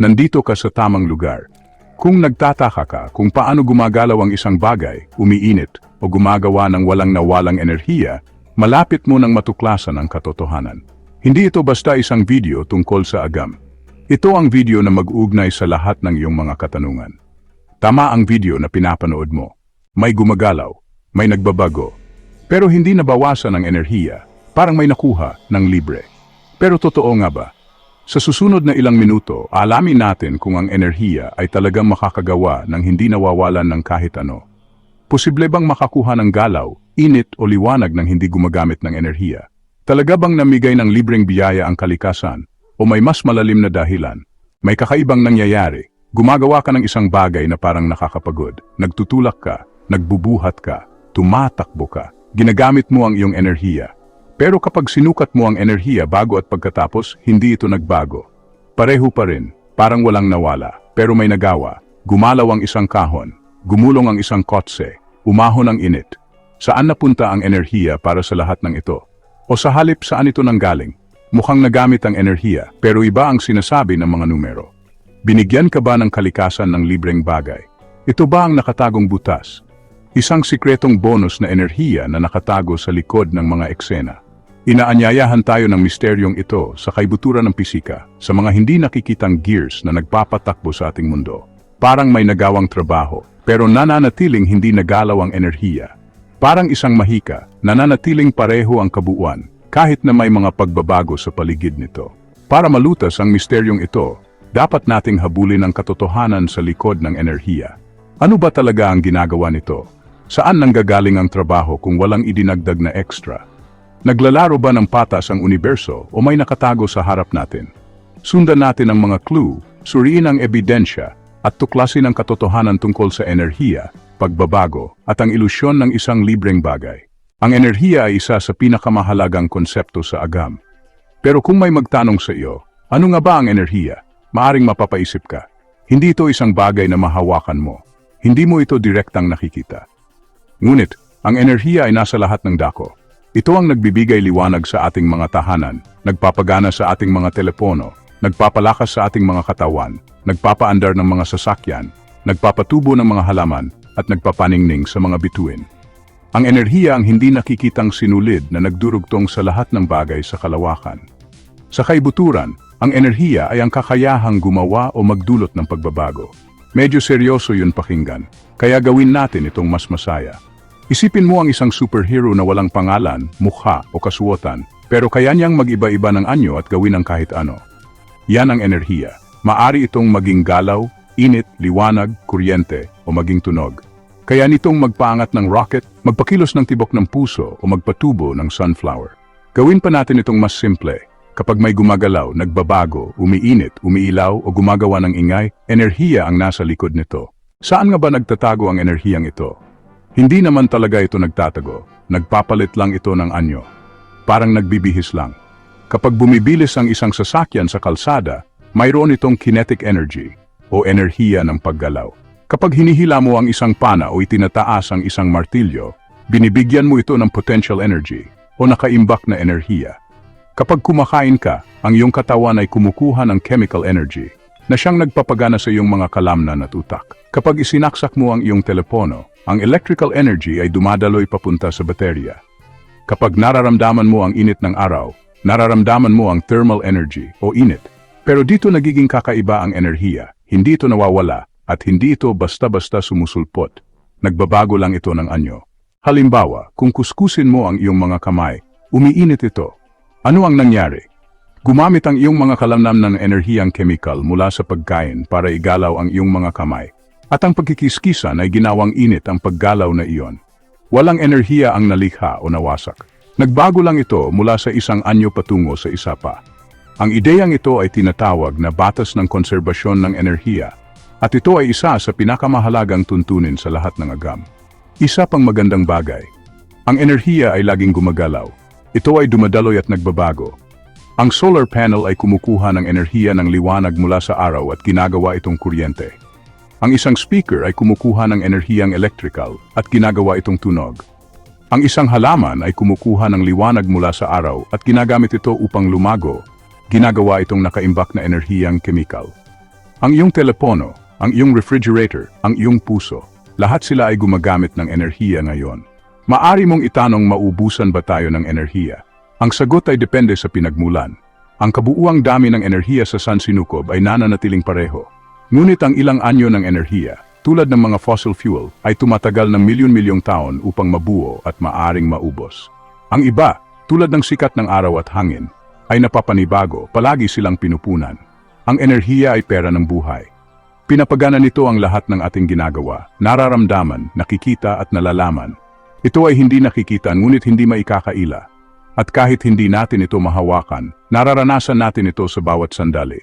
Nandito ka sa tamang lugar. Kung nagtataka ka kung paano gumagalaw ang isang bagay, umiinit, o gumagawa ng walang nawalang enerhiya, malapit mo nang matuklasan ang katotohanan. Hindi ito basta isang video tungkol sa agam. Ito ang video na mag-ugnay sa lahat ng iyong mga katanungan. Tama ang video na pinapanood mo. May gumagalaw, may nagbabago, pero hindi nabawasan ang enerhiya, parang may nakuha ng libre. Pero totoo nga ba? Sa susunod na ilang minuto, alamin natin kung ang enerhiya ay talagang makakagawa ng hindi nawawalan ng kahit ano. Posible bang makakuha ng galaw, init o liwanag ng hindi gumagamit ng enerhiya? Talaga bang namigay ng libreng biyaya ang kalikasan? O may mas malalim na dahilan? May kakaibang nangyayari. Gumagawa ka ng isang bagay na parang nakakapagod. Nagtutulak ka, nagbubuhat ka, tumatakbo ka. Ginagamit mo ang iyong enerhiya. Pero kapag sinukat mo ang enerhiya bago at pagkatapos, hindi ito nagbago. Pareho pa rin, parang walang nawala, pero may nagawa. Gumalaw ang isang kahon, gumulong ang isang kotse, umahon ang init. Saan napunta ang enerhiya para sa lahat ng ito? O sa halip saan ito nanggaling? Mukhang nagamit ang enerhiya, pero iba ang sinasabi ng mga numero. Binigyan ka ba ng kalikasan ng libreng bagay? Ito ba ang nakatagong butas? Isang sikretong bonus na enerhiya na nakatago sa likod ng mga eksena. Inaanyayahan tayo ng misteryong ito sa kaibuturan ng pisika, sa mga hindi nakikitang gears na nagpapatakbo sa ating mundo. Parang may nagawang trabaho, pero nananatiling hindi nagalaw ang enerhiya. Parang isang mahika, nananatiling pareho ang kabuuan, kahit na may mga pagbabago sa paligid nito. Para malutas ang misteryong ito, dapat nating habulin ang katotohanan sa likod ng enerhiya. Ano ba talaga ang ginagawa nito? Saan nanggagaling ang trabaho kung walang idinagdag na extra? Naglalaro ba ng patas ang universo o may nakatago sa harap natin? Sundan natin ang mga clue, suriin ang ebidensya, at tuklasin ang katotohanan tungkol sa enerhiya, pagbabago, at ang ilusyon ng isang libreng bagay. Ang enerhiya ay isa sa pinakamahalagang konsepto sa agam. Pero kung may magtanong sa iyo, ano nga ba ang enerhiya? Maaring mapapaisip ka. Hindi ito isang bagay na mahawakan mo. Hindi mo ito direktang nakikita. Ngunit, ang enerhiya ay nasa lahat ng dako. Ito ang nagbibigay liwanag sa ating mga tahanan, nagpapagana sa ating mga telepono, nagpapalakas sa ating mga katawan, nagpapaandar ng mga sasakyan, nagpapatubo ng mga halaman, at nagpapaningning sa mga bituin. Ang enerhiya ang hindi nakikitang sinulid na nagdurugtong sa lahat ng bagay sa kalawakan. Sa kaibuturan, ang enerhiya ay ang kakayahang gumawa o magdulot ng pagbabago. Medyo seryoso yun pakinggan, kaya gawin natin itong mas masaya. Isipin mo ang isang superhero na walang pangalan, mukha o kasuotan, pero kaya niyang mag-iba-iba ng anyo at gawin ang kahit ano. Yan ang enerhiya. Maari itong maging galaw, init, liwanag, kuryente, o maging tunog. Kaya nitong magpaangat ng rocket, magpakilos ng tibok ng puso o magpatubo ng sunflower. Gawin pa natin itong mas simple. Kapag may gumagalaw, nagbabago, umiinit, umiilaw o gumagawa ng ingay, enerhiya ang nasa likod nito. Saan nga ba nagtatago ang enerhiyang ito? Hindi naman talaga ito nagtatago, nagpapalit lang ito ng anyo. Parang nagbibihis lang. Kapag bumibilis ang isang sasakyan sa kalsada, mayroon itong kinetic energy o enerhiya ng paggalaw. Kapag hinihila mo ang isang pana o itinataas ang isang martilyo, binibigyan mo ito ng potential energy o nakaimbak na enerhiya. Kapag kumakain ka, ang iyong katawan ay kumukuha ng chemical energy na siyang nagpapagana sa iyong mga kalamnan at utak. Kapag isinaksak mo ang iyong telepono, ang electrical energy ay dumadaloy papunta sa baterya. Kapag nararamdaman mo ang init ng araw, nararamdaman mo ang thermal energy o init. Pero dito nagiging kakaiba ang enerhiya, hindi ito nawawala at hindi ito basta-basta sumusulpot. Nagbabago lang ito ng anyo. Halimbawa, kung kuskusin mo ang iyong mga kamay, umiinit ito. Ano ang nangyari? Gumamit ang iyong mga kalamnam ng enerhiyang chemical mula sa pagkain para igalaw ang iyong mga kamay. At ang pagkikiskisan ay ginawang init ang paggalaw na iyon. Walang enerhiya ang nalikha o nawasak. Nagbago lang ito mula sa isang anyo patungo sa isa pa. Ang ideyang ito ay tinatawag na batas ng konserbasyon ng enerhiya at ito ay isa sa pinakamahalagang tuntunin sa lahat ng agam. Isa pang magandang bagay. Ang enerhiya ay laging gumagalaw. Ito ay dumadaloy at nagbabago. Ang solar panel ay kumukuha ng enerhiya ng liwanag mula sa araw at ginagawa itong kuryente. Ang isang speaker ay kumukuha ng enerhiyang electrical at ginagawa itong tunog. Ang isang halaman ay kumukuha ng liwanag mula sa araw at ginagamit ito upang lumago, ginagawa itong nakaimbak na enerhiyang chemical. Ang iyong telepono, ang iyong refrigerator, ang iyong puso, lahat sila ay gumagamit ng enerhiya ngayon. Maari mong itanong maubusan ba tayo ng enerhiya? Ang sagot ay depende sa pinagmulan. Ang kabuuang dami ng enerhiya sa San Sinukob ay nananatiling pareho. Ngunit ang ilang anyo ng enerhiya, tulad ng mga fossil fuel, ay tumatagal ng milyon-milyong taon upang mabuo at maaring maubos. Ang iba, tulad ng sikat ng araw at hangin, ay napapanibago, palagi silang pinupunan. Ang enerhiya ay pera ng buhay. Pinapagana nito ang lahat ng ating ginagawa, nararamdaman, nakikita at nalalaman. Ito ay hindi nakikita ngunit hindi maikakaila. At kahit hindi natin ito mahawakan, nararanasan natin ito sa bawat sandali.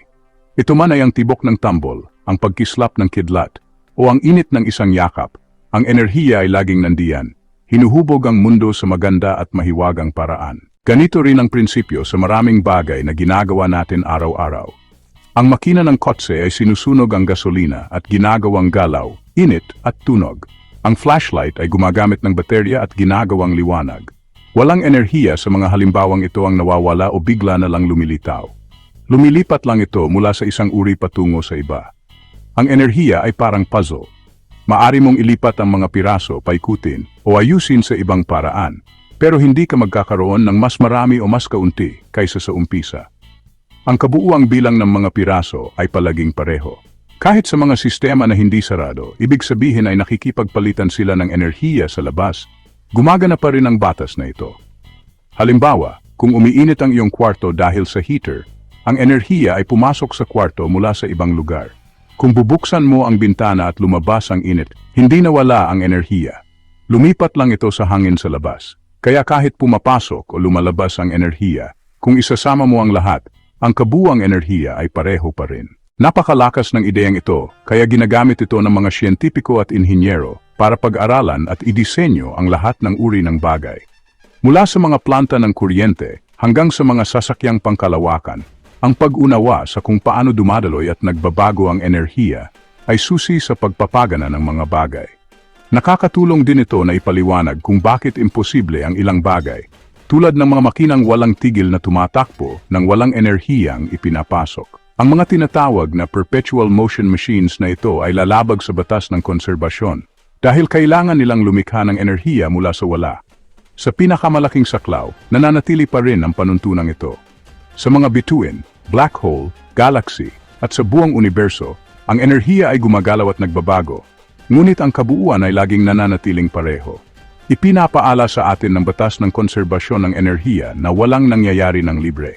Ito man ay ang tibok ng tambol, ang pagkislap ng kidlat, o ang init ng isang yakap, ang enerhiya ay laging nandiyan. Hinuhubog ang mundo sa maganda at mahiwagang paraan. Ganito rin ang prinsipyo sa maraming bagay na ginagawa natin araw-araw. Ang makina ng kotse ay sinusunog ang gasolina at ginagawang galaw, init at tunog. Ang flashlight ay gumagamit ng baterya at ginagawang liwanag. Walang enerhiya sa mga halimbawang ito ang nawawala o bigla na lang lumilitaw. Lumilipat lang ito mula sa isang uri patungo sa iba. Ang enerhiya ay parang puzzle. Maari mong ilipat ang mga piraso, paikutin, o ayusin sa ibang paraan, pero hindi ka magkakaroon ng mas marami o mas kaunti kaysa sa umpisa. Ang kabuuang bilang ng mga piraso ay palaging pareho. Kahit sa mga sistema na hindi sarado, ibig sabihin ay nakikipagpalitan sila ng enerhiya sa labas, gumagana pa rin ang batas na ito. Halimbawa, kung umiinit ang iyong kwarto dahil sa heater, ang enerhiya ay pumasok sa kwarto mula sa ibang lugar. Kung bubuksan mo ang bintana at lumabas ang init, hindi nawala ang enerhiya. Lumipat lang ito sa hangin sa labas. Kaya kahit pumapasok o lumalabas ang enerhiya, kung isasama mo ang lahat, ang kabuang enerhiya ay pareho pa rin. Napakalakas ng ideyang ito, kaya ginagamit ito ng mga siyentipiko at inhinyero para pag-aralan at idisenyo ang lahat ng uri ng bagay. Mula sa mga planta ng kuryente hanggang sa mga sasakyang pangkalawakan, ang pag-unawa sa kung paano dumadaloy at nagbabago ang enerhiya ay susi sa pagpapagana ng mga bagay. Nakakatulong din ito na ipaliwanag kung bakit imposible ang ilang bagay, tulad ng mga makinang walang tigil na tumatakbo ng walang enerhiyang ipinapasok. Ang mga tinatawag na perpetual motion machines na ito ay lalabag sa batas ng konserbasyon dahil kailangan nilang lumikha ng enerhiya mula sa wala. Sa pinakamalaking saklaw, nananatili pa rin ang panuntunang ito. Sa mga bituin, black hole, galaxy, at sa buong universo, ang enerhiya ay gumagalaw at nagbabago, ngunit ang kabuuan ay laging nananatiling pareho. Ipinapaala sa atin ng batas ng konserbasyon ng enerhiya na walang nangyayari ng libre.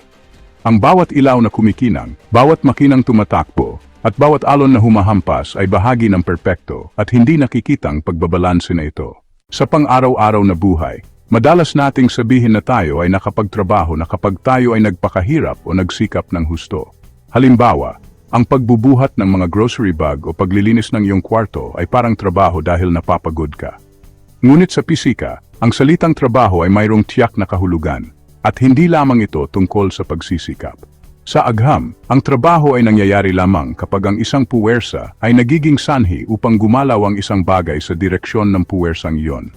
Ang bawat ilaw na kumikinang, bawat makinang tumatakbo, at bawat alon na humahampas ay bahagi ng perpekto at hindi nakikitang pagbabalanse na ito. Sa pang-araw-araw na buhay, madalas nating sabihin na tayo ay nakapagtrabaho na kapag tayo ay nagpakahirap o nagsikap ng husto. Halimbawa, ang pagbubuhat ng mga grocery bag o paglilinis ng iyong kwarto ay parang trabaho dahil napapagod ka. Ngunit sa pisika, ang salitang trabaho ay mayroong tiyak na kahulugan at hindi lamang ito tungkol sa pagsisikap. Sa agham, ang trabaho ay nangyayari lamang kapag ang isang puwersa ay nagiging sanhi upang gumalaw ang isang bagay sa direksyon ng puwersang iyon.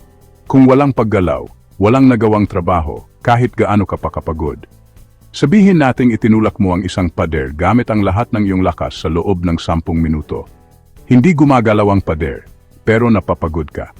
Kung walang paggalaw, walang nagawang trabaho, kahit gaano ka pa kapagod. Sabihin nating itinulak mo ang isang pader gamit ang lahat ng iyong lakas sa loob ng sampung minuto. Hindi gumagalaw ang pader, pero napapagod ka.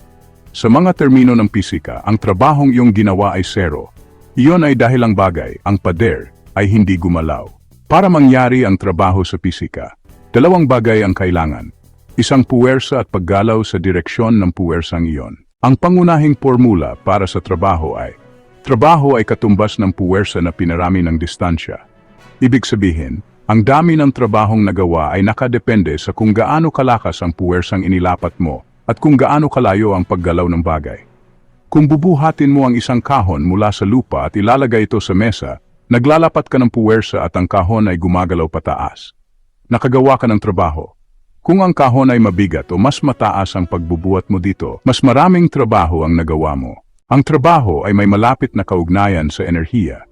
Sa mga termino ng pisika, ang trabahong iyong ginawa ay zero. Iyon ay dahil ang bagay, ang pader, ay hindi gumalaw. Para mangyari ang trabaho sa pisika, dalawang bagay ang kailangan. Isang puwersa at paggalaw sa direksyon ng puwersang iyon. Ang pangunahing formula para sa trabaho ay, trabaho ay katumbas ng puwersa na pinarami ng distansya. Ibig sabihin, ang dami ng trabahong nagawa ay nakadepende sa kung gaano kalakas ang puwersang inilapat mo at kung gaano kalayo ang paggalaw ng bagay. Kung bubuhatin mo ang isang kahon mula sa lupa at ilalagay ito sa mesa, naglalapat ka ng puwersa at ang kahon ay gumagalaw pataas. Nakagawa ka ng trabaho. Kung ang kahon ay mabigat o mas mataas ang pagbubuhat mo dito, mas maraming trabaho ang nagawa mo. Ang trabaho ay may malapit na kaugnayan sa enerhiya.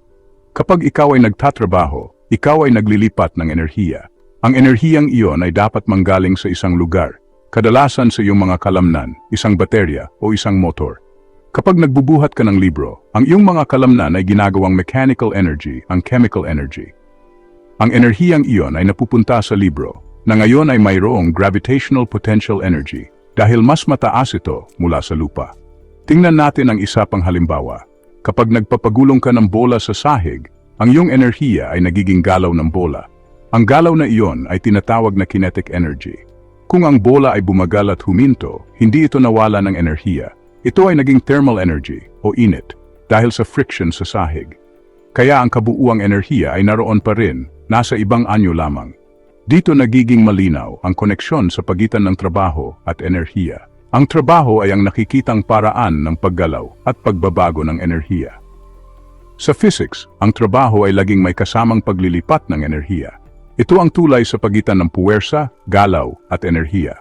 Kapag ikaw ay nagtatrabaho, ikaw ay naglilipat ng enerhiya. Ang enerhiyang iyon ay dapat manggaling sa isang lugar, kadalasan sa iyong mga kalamnan, isang baterya o isang motor. Kapag nagbubuhat ka ng libro, ang iyong mga kalamnan ay ginagawang mechanical energy, ang chemical energy. Ang enerhiyang iyon ay napupunta sa libro, na ngayon ay mayroong gravitational potential energy dahil mas mataas ito mula sa lupa. Tingnan natin ang isa pang halimbawa. Kapag nagpapagulong ka ng bola sa sahig, ang iyong enerhiya ay nagiging galaw ng bola. Ang galaw na iyon ay tinatawag na kinetic energy. Kung ang bola ay bumagal at huminto, hindi ito nawala ng enerhiya. Ito ay naging thermal energy o init dahil sa friction sa sahig. Kaya ang kabuuang enerhiya ay naroon pa rin, nasa ibang anyo lamang. Dito nagiging malinaw ang koneksyon sa pagitan ng trabaho at enerhiya. Ang trabaho ay ang nakikitang paraan ng paggalaw at pagbabago ng enerhiya. Sa physics, ang trabaho ay laging may kasamang paglilipat ng enerhiya. Ito ang tulay sa pagitan ng puwersa, galaw at enerhiya.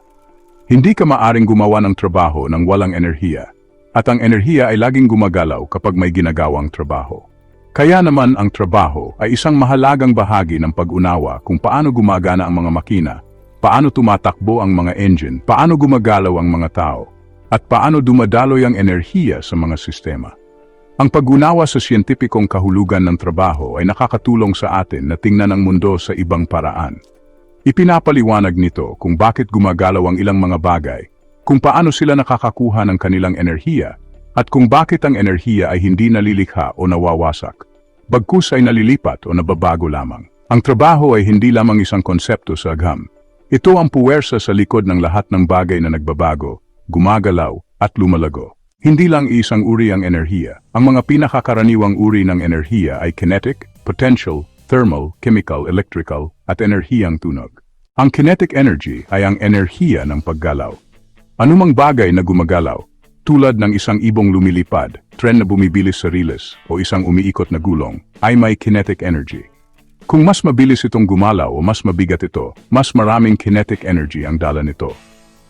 Hindi ka maaring gumawa ng trabaho ng walang enerhiya, at ang enerhiya ay laging gumagalaw kapag may ginagawang trabaho. Kaya naman ang trabaho ay isang mahalagang bahagi ng pag-unawa kung paano gumagana ang mga makina, paano tumatakbo ang mga engine, paano gumagalaw ang mga tao, at paano dumadaloy ang enerhiya sa mga sistema. Ang pag-unawa sa siyentipikong kahulugan ng trabaho ay nakakatulong sa atin na tingnan ang mundo sa ibang paraan. Ipinapaliwanag nito kung bakit gumagalaw ang ilang mga bagay, kung paano sila nakakakuha ng kanilang enerhiya, at kung bakit ang enerhiya ay hindi nalilikha o nawawasak, bagkus ay nalilipat o nababago lamang. Ang trabaho ay hindi lamang isang konsepto sa agham. Ito ang puwersa sa likod ng lahat ng bagay na nagbabago, gumagalaw, at lumalago. Hindi lang isang uri ang enerhiya. Ang mga pinakakaraniwang uri ng enerhiya ay kinetic, potential, thermal, chemical, electrical, at enerhiyang tunog. Ang kinetic energy ay ang enerhiya ng paggalaw. Anumang bagay na gumagalaw, tulad ng isang ibong lumilipad, tren na bumibilis sa riles, o isang umiikot na gulong, ay may kinetic energy. Kung mas mabilis itong gumalaw o mas mabigat ito, mas maraming kinetic energy ang dala nito.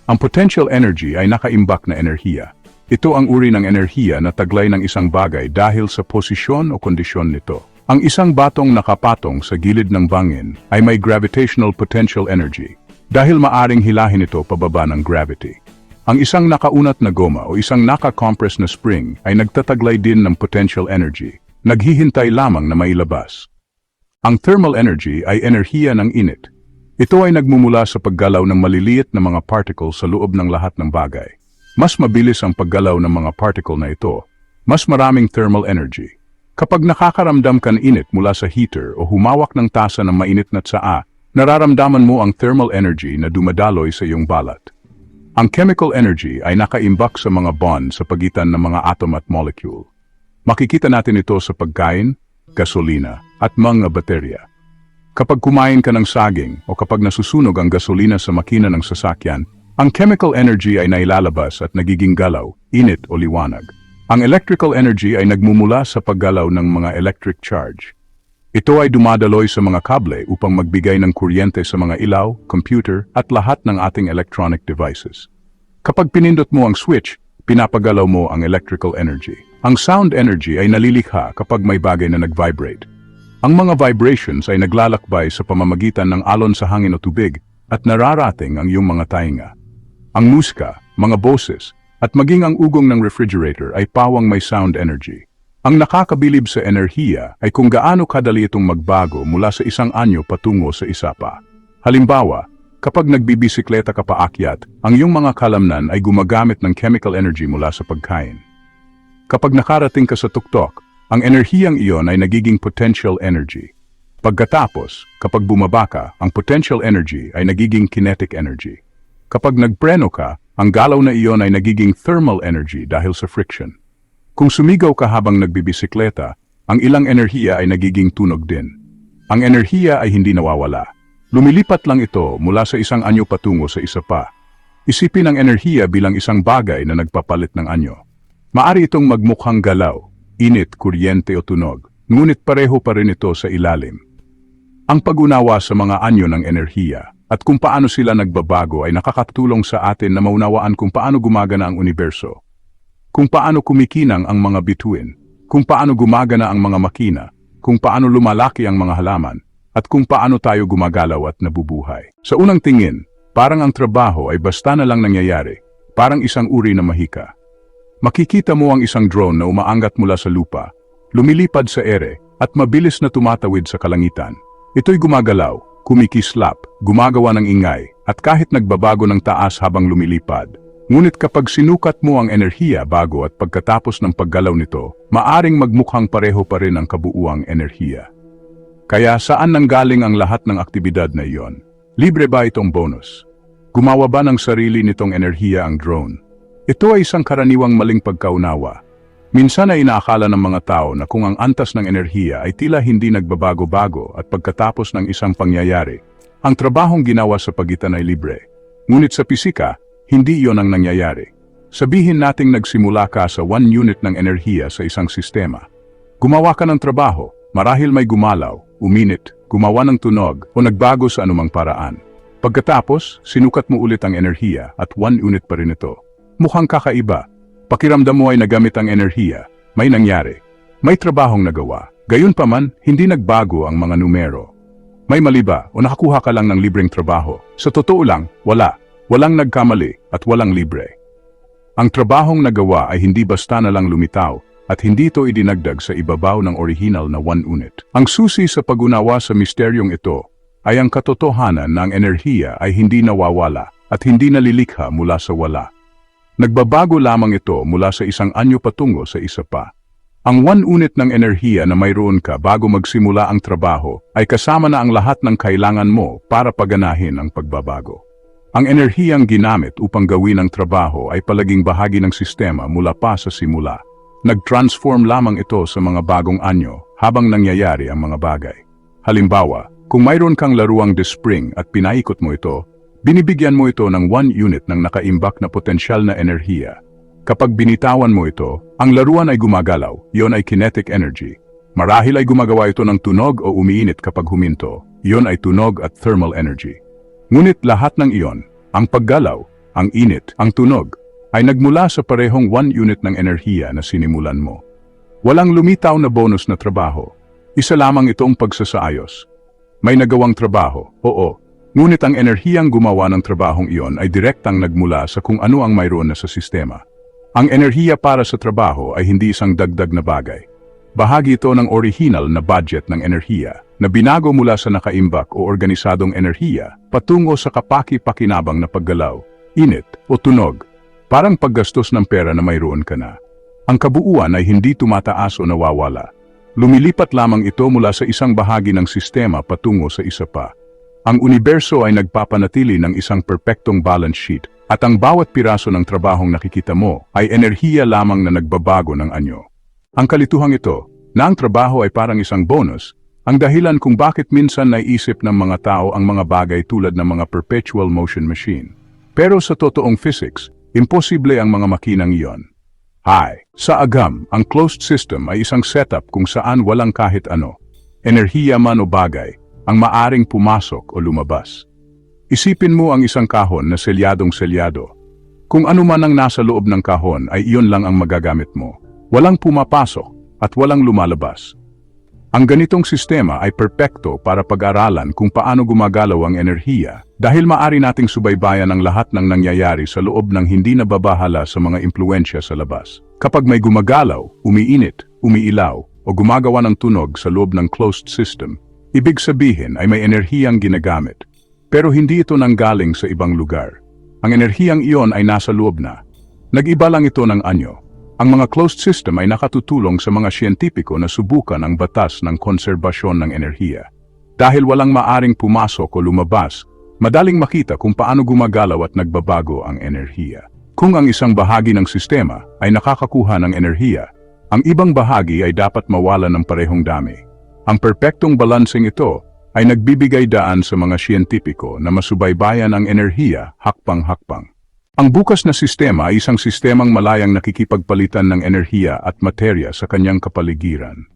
Ang potential energy ay nakaimbak na enerhiya. Ito ang uri ng enerhiya na taglay ng isang bagay dahil sa posisyon o kondisyon nito. Ang isang batong nakapatong sa gilid ng bangin ay may gravitational potential energy dahil maaring hilahin ito pababa ng gravity. Ang isang nakaunat na goma o isang naka-compress na spring ay nagtataglay din ng potential energy, naghihintay lamang na mailabas. Ang thermal energy ay enerhiya ng init. Ito ay nagmumula sa paggalaw ng maliliit na mga particles sa loob ng lahat ng bagay. Mas mabilis ang paggalaw ng mga particle na ito, mas maraming thermal energy. Kapag nakakaramdam ka ng init mula sa heater o humawak ng tasa ng mainit na tsaa, nararamdaman mo ang thermal energy na dumadaloy sa iyong balat. Ang chemical energy ay nakaimbak sa mga bond sa pagitan ng mga atom at molecule. Makikita natin ito sa pagkain, gasolina, at mga baterya. Kapag kumain ka ng saging o kapag nasusunog ang gasolina sa makina ng sasakyan, ang chemical energy ay nailalabas at nagiging galaw, init o liwanag. Ang electrical energy ay nagmumula sa paggalaw ng mga electric charge. Ito ay dumadaloy sa mga kable upang magbigay ng kuryente sa mga ilaw, computer, at lahat ng ating electronic devices. Kapag pinindot mo ang switch, pinapagalaw mo ang electrical energy. Ang sound energy ay nalilikha kapag may bagay na nag-vibrate. Ang mga vibrations ay naglalakbay sa pamamagitan ng alon sa hangin o tubig at nararating ang iyong mga tainga. Ang musika, mga boses, at maging ang ugong ng refrigerator ay pawang may sound energy. Ang nakakabilib sa enerhiya ay kung gaano kadali itong magbago mula sa isang anyo patungo sa isa pa. Halimbawa, kapag nagbibisikleta ka paakyat, ang iyong mga kalamnan ay gumagamit ng chemical energy mula sa pagkain. Kapag nakarating ka sa tuktok, ang enerhiyang iyon ay nagiging potential energy. Pagkatapos, kapag bumaba ka, ang potential energy ay nagiging kinetic energy. Kapag nagpreno ka, ang galaw na iyon ay nagiging thermal energy dahil sa friction. Kung sumigaw ka habang nagbibisikleta, ang ilang enerhiya ay nagiging tunog din. Ang enerhiya ay hindi nawawala. Lumilipat lang ito mula sa isang anyo patungo sa isa pa. Isipin ang enerhiya bilang isang bagay na nagpapalit ng anyo. Maari itong magmukhang galaw, init, kuryente o tunog, ngunit pareho pa rin ito sa ilalim. Ang pag-unawa sa mga anyo ng enerhiya at kung paano sila nagbabago ay nakakatulong sa atin na maunawaan kung paano gumagana ang universo, kung paano kumikinang ang mga bituin, kung paano gumagana ang mga makina, kung paano lumalaki ang mga halaman, at kung paano tayo gumagalaw at nabubuhay. Sa unang tingin, parang ang trabaho ay basta na lang nangyayari, parang isang uri na mahika. Makikita mo ang isang drone na umaangat mula sa lupa, lumilipad sa ere, at mabilis na tumatawid sa kalangitan. Ito'y gumagalaw, kumikislap, gumagawa ng ingay, at kahit nagbabago ng taas habang lumilipad. Ngunit kapag sinukat mo ang enerhiya bago at pagkatapos ng paggalaw nito, maaring magmukhang pareho pa rin ang kabuuang enerhiya. Kaya saan nanggaling ang lahat ng aktibidad na iyon? Libre ba itong bonus? Gumawa ba ng sarili nitong enerhiya ang drone? Ito ay isang karaniwang maling pagkaunawa. Minsan ay inaakala ng mga tao na kung ang antas ng enerhiya ay tila hindi nagbabago-bago at pagkatapos ng isang pangyayari, ang trabahong ginawa sa pagitan ay libre. Ngunit sa pisika, hindi iyon ang nangyayari. Sabihin nating nagsimula ka sa 1 unit ng enerhiya sa isang sistema. Gumawa ka ng trabaho, marahil may gumalaw, uminit, gumawa ng tunog o nagbago sa anumang paraan. Pagkatapos, sinukat mo ulit ang enerhiya at 1 unit pa rin ito. Mukhang kakaiba. Pakiramdam mo ay nagamit ang enerhiya. May nangyari. May trabahong nagawa. Gayunpaman, hindi nagbago ang mga numero. May mali ba o nakakuha ka lang ng libreng trabaho? Sa totoo lang, wala. Walang nagkamali at walang libre. Ang trabahong nagawa ay hindi basta na lang lumitaw at hindi ito idinagdag sa ibabaw ng orihinal na one unit. Ang susi sa pagunawa sa misteryong ito ay ang katotohanan na ang enerhiya ay hindi nawawala at hindi nalilikha mula sa wala. Nagbabago lamang ito mula sa isang anyo patungo sa isa pa. Ang one unit ng enerhiya na mayroon ka bago magsimula ang trabaho ay kasama na ang lahat ng kailangan mo para paganahin ang pagbabago. Ang enerhiyang ginamit upang gawin ang trabaho ay palaging bahagi ng sistema mula pa sa simula. Nag-transform lamang ito sa mga bagong anyo habang nangyayari ang mga bagay. Halimbawa, kung mayroon kang laruang The Spring at pinaikot mo ito, binibigyan mo ito ng 1 unit ng nakaimbak na potensyal na enerhiya. Kapag binitawan mo ito, ang laruan ay gumagalaw, yon ay kinetic energy. Marahil ay gumagawa ito ng tunog o umiinit kapag huminto, yon ay tunog at thermal energy. Ngunit lahat ng iyon, ang paggalaw, ang init, ang tunog, ay nagmula sa parehong 1 unit ng enerhiya na sinimulan mo. Walang lumitaw na bonus na trabaho. Isa lamang itong pagsasaayos. May nagawang trabaho, oo, ngunit ang enerhiyang gumawa ng trabahong iyon ay direktang nagmula sa kung ano ang mayroon na sa sistema. Ang enerhiya para sa trabaho ay hindi isang dagdag na bagay. Bahagi ito ng original na budget ng enerhiya na binago mula sa nakaimbak o organisadong enerhiya patungo sa kapaki-pakinabang na paggalaw, init o tunog, parang paggastos ng pera na mayroon ka na. Ang kabuuan ay hindi tumataas o nawawala. Lumilipat lamang ito mula sa isang bahagi ng sistema patungo sa isa pa. Ang universo ay nagpapanatili ng isang perpektong balance sheet at ang bawat piraso ng trabahong nakikita mo ay enerhiya lamang na nagbabago ng anyo. Ang kalituhang ito, na ang trabaho ay parang isang bonus, ang dahilan kung bakit minsan naiisip ng mga tao ang mga bagay tulad ng mga perpetual motion machine. Pero sa totoong physics, imposible ang mga makinang iyon. Hi, sa agam, ang closed system ay isang setup kung saan walang kahit ano, enerhiya man o bagay, ang maaring pumasok o lumabas. Isipin mo ang isang kahon na selyadong selyado. Kung ano man ang nasa loob ng kahon ay iyon lang ang magagamit mo. Walang pumapasok at walang lumalabas. Ang ganitong sistema ay perpekto para pag-aralan kung paano gumagalaw ang enerhiya dahil maari nating subaybayan ang lahat ng nangyayari sa loob ng hindi nababahala sa mga impluensya sa labas. Kapag may gumagalaw, umiinit, umiilaw, o gumagawa ng tunog sa loob ng closed system, ibig sabihin ay may enerhiyang ginagamit. Pero hindi ito nanggaling sa ibang lugar. Ang enerhiyang iyon ay nasa loob na. Nag-iba lang ito ng anyo. Ang mga closed system ay nakatutulong sa mga siyentipiko na subukan ang batas ng konserbasyon ng enerhiya. Dahil walang maaring pumasok o lumabas, madaling makita kung paano gumagalaw at nagbabago ang enerhiya. Kung ang isang bahagi ng sistema ay nakakakuha ng enerhiya, ang ibang bahagi ay dapat mawala ng parehong dami. Ang perpektong balancing ito ay nagbibigay daan sa mga siyentipiko na masubaybayan ang enerhiya hakpang-hakpang. Ang bukas na sistema ay isang sistemang malayang nakikipagpalitan ng enerhiya at materya sa kanyang kapaligiran.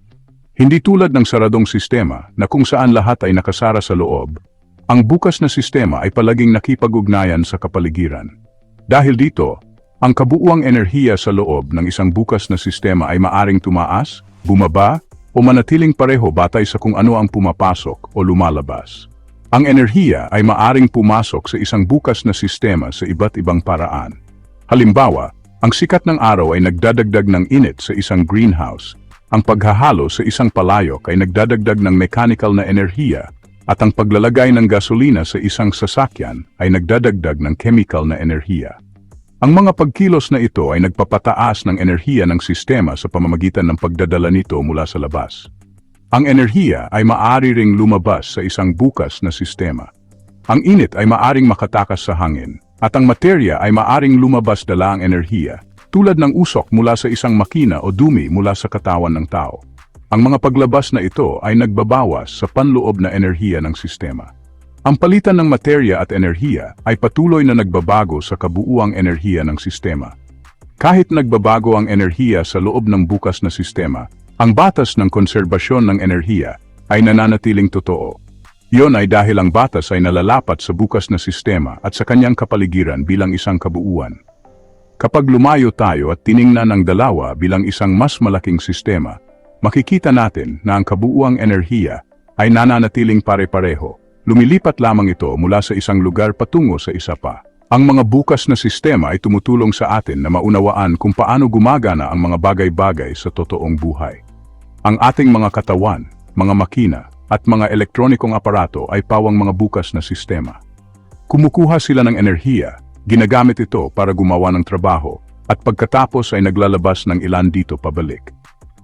Hindi tulad ng saradong sistema na kung saan lahat ay nakasara sa loob, ang bukas na sistema ay palaging nakipag-ugnayan sa kapaligiran. Dahil dito, ang kabuuang enerhiya sa loob ng isang bukas na sistema ay maaring tumaas, bumaba, o manatiling pareho batay sa kung ano ang pumapasok o lumalabas. Ang enerhiya ay maaring pumasok sa isang bukas na sistema sa iba't ibang paraan. Halimbawa, ang sikat ng araw ay nagdadagdag ng init sa isang greenhouse. Ang paghahalo sa isang palayok ay nagdadagdag ng mechanical na enerhiya At ang paglalagay ng gasolina sa isang sasakyan ay nagdadagdag ng chemical na enerhiya. Ang mga pagkilos na ito ay nagpapataas ng enerhiya ng sistema sa pamamagitan ng pagdadala nito mula sa labas. Ang enerhiya ay maaari ring lumabas sa isang bukas na sistema. Ang init ay maaring makatakas sa hangin, at ang materya ay maaring lumabas dala ang enerhiya, tulad ng usok mula sa isang makina o dumi mula sa katawan ng tao. Ang mga paglabas na ito ay nagbabawas sa panloob na enerhiya ng sistema. Ang palitan ng materya at enerhiya ay patuloy na nagbabago sa kabuuang enerhiya ng sistema. Kahit nagbabago ang enerhiya sa loob ng bukas na sistema, ang batas ng konserbasyon ng enerhiya ay nananatiling totoo. Iyon ay dahil ang batas ay nalalapat sa bukas na sistema at sa kanyang kapaligiran bilang isang kabuuan. Kapag lumayo tayo at tiningnan ang dalawa bilang isang mas malaking sistema, makikita natin na ang kabuuang enerhiya ay nananatiling pare-pareho Lumilipat lamang ito mula sa isang lugar patungo sa isa pa. Ang mga bukas na sistema ay tumutulong sa atin na maunawaan kung paano gumagana ang mga bagay-bagay sa totoong buhay. Ang ating mga katawan, mga makina, at mga elektronikong aparato ay pawang mga bukas na sistema. Kumukuha sila ng enerhiya, ginagamit ito para gumawa ng trabaho, at pagkatapos ay naglalabas ng ilan dito pabalik.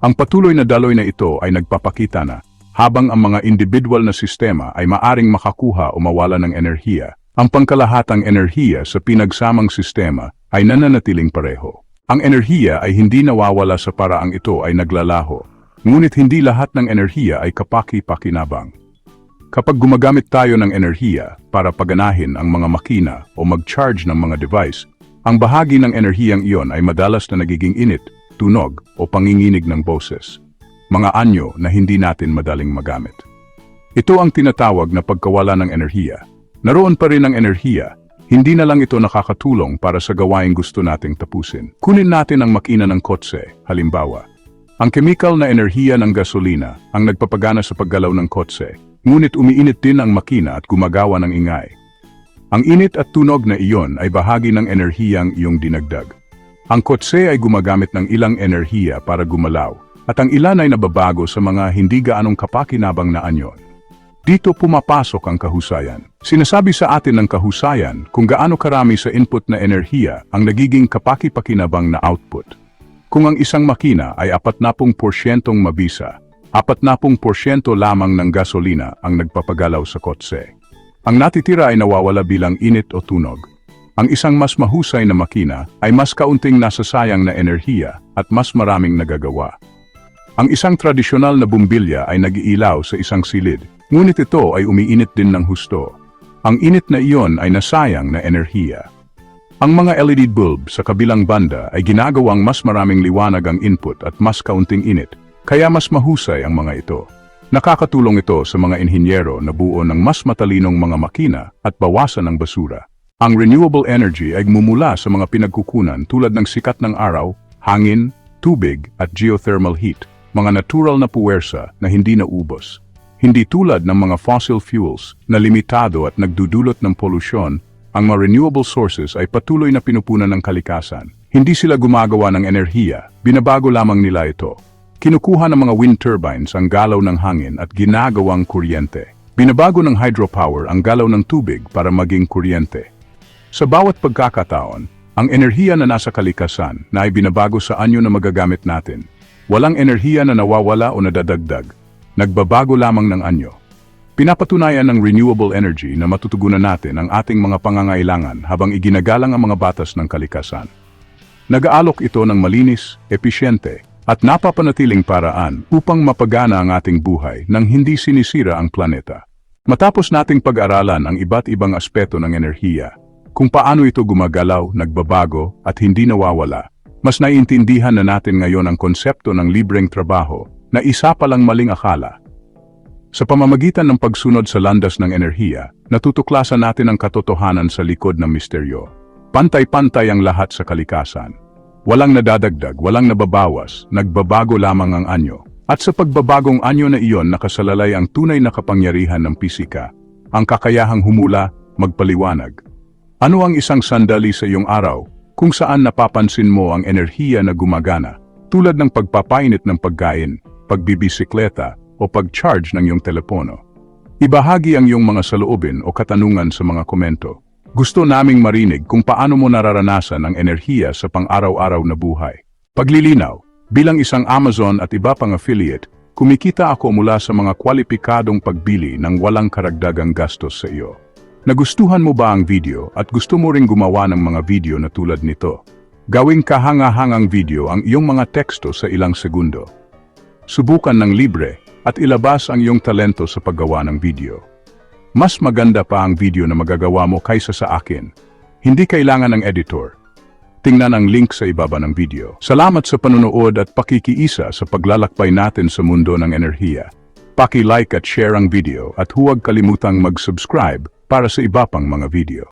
Ang patuloy na daloy na ito ay nagpapakita na habang ang mga individual na sistema ay maaring makakuha o mawala ng enerhiya, ang pangkalahatang enerhiya sa pinagsamang sistema ay nananatiling pareho. Ang enerhiya ay hindi nawawala sa paraang ito ay naglalaho, ngunit hindi lahat ng enerhiya ay kapaki-pakinabang. Kapag gumagamit tayo ng enerhiya para paganahin ang mga makina o mag-charge ng mga device, ang bahagi ng enerhiyang iyon ay madalas na nagiging init, tunog o panginginig ng boses mga anyo na hindi natin madaling magamit. Ito ang tinatawag na pagkawala ng enerhiya. Naroon pa rin ang enerhiya, hindi na lang ito nakakatulong para sa gawaing gusto nating tapusin. Kunin natin ang makina ng kotse, halimbawa. Ang chemical na enerhiya ng gasolina ang nagpapagana sa paggalaw ng kotse, ngunit umiinit din ang makina at gumagawa ng ingay. Ang init at tunog na iyon ay bahagi ng enerhiyang iyong dinagdag. Ang kotse ay gumagamit ng ilang enerhiya para gumalaw, at ang ilan ay nababago sa mga hindi gaanong kapakinabang na anyon. Dito pumapasok ang kahusayan. Sinasabi sa atin ng kahusayan kung gaano karami sa input na enerhiya ang nagiging kapaki-pakinabang na output. Kung ang isang makina ay 40% mabisa, 40% lamang ng gasolina ang nagpapagalaw sa kotse. Ang natitira ay nawawala bilang init o tunog. Ang isang mas mahusay na makina ay mas kaunting nasasayang na enerhiya at mas maraming nagagawa. Ang isang tradisyonal na bumbilya ay nagiilaw sa isang silid, ngunit ito ay umiinit din ng husto. Ang init na iyon ay nasayang na enerhiya. Ang mga LED bulb sa kabilang banda ay ginagawang mas maraming liwanag ang input at mas kaunting init, kaya mas mahusay ang mga ito. Nakakatulong ito sa mga inhinyero na buo ng mas matalinong mga makina at bawasan ang basura. Ang renewable energy ay mumula sa mga pinagkukunan tulad ng sikat ng araw, hangin, tubig at geothermal heat mga natural na puwersa na hindi naubos. Hindi tulad ng mga fossil fuels na limitado at nagdudulot ng polusyon, ang mga renewable sources ay patuloy na pinupunan ng kalikasan. Hindi sila gumagawa ng enerhiya, binabago lamang nila ito. Kinukuha ng mga wind turbines ang galaw ng hangin at ginagawang kuryente. Binabago ng hydropower ang galaw ng tubig para maging kuryente. Sa bawat pagkakataon, ang enerhiya na nasa kalikasan na ay binabago sa anyo na magagamit natin Walang enerhiya na nawawala o nadadagdag. Nagbabago lamang ng anyo. Pinapatunayan ng renewable energy na matutugunan natin ang ating mga pangangailangan habang iginagalang ang mga batas ng kalikasan. Nag-aalok ito ng malinis, episyente, at napapanatiling paraan upang mapagana ang ating buhay nang hindi sinisira ang planeta. Matapos nating pag-aralan ang iba't ibang aspeto ng enerhiya, kung paano ito gumagalaw, nagbabago, at hindi nawawala, mas naiintindihan na natin ngayon ang konsepto ng libreng trabaho na isa palang maling akala. Sa pamamagitan ng pagsunod sa landas ng enerhiya, natutuklasan natin ang katotohanan sa likod ng misteryo. Pantay-pantay ang lahat sa kalikasan. Walang nadadagdag, walang nababawas, nagbabago lamang ang anyo. At sa pagbabagong anyo na iyon nakasalalay ang tunay na kapangyarihan ng pisika, ang kakayahang humula, magpaliwanag. Ano ang isang sandali sa iyong araw kung saan napapansin mo ang enerhiya na gumagana tulad ng pagpapainit ng pagkain, pagbibisikleta o pag-charge ng iyong telepono. Ibahagi ang iyong mga saloobin o katanungan sa mga komento. Gusto naming marinig kung paano mo nararanasan ang enerhiya sa pang-araw-araw na buhay. Paglilinaw, bilang isang Amazon at iba pang affiliate, kumikita ako mula sa mga kwalipikadong pagbili ng walang karagdagang gastos sa iyo. Nagustuhan mo ba ang video at gusto mo ring gumawa ng mga video na tulad nito? Gawing kahanga-hangang video ang iyong mga teksto sa ilang segundo. Subukan ng libre at ilabas ang iyong talento sa paggawa ng video. Mas maganda pa ang video na magagawa mo kaysa sa akin. Hindi kailangan ng editor. Tingnan ang link sa ibaba ng video. Salamat sa panonood at pakikiisa sa paglalakbay natin sa mundo ng enerhiya. Paki-like at share ang video at huwag kalimutang mag-subscribe para sa iba pang mga video.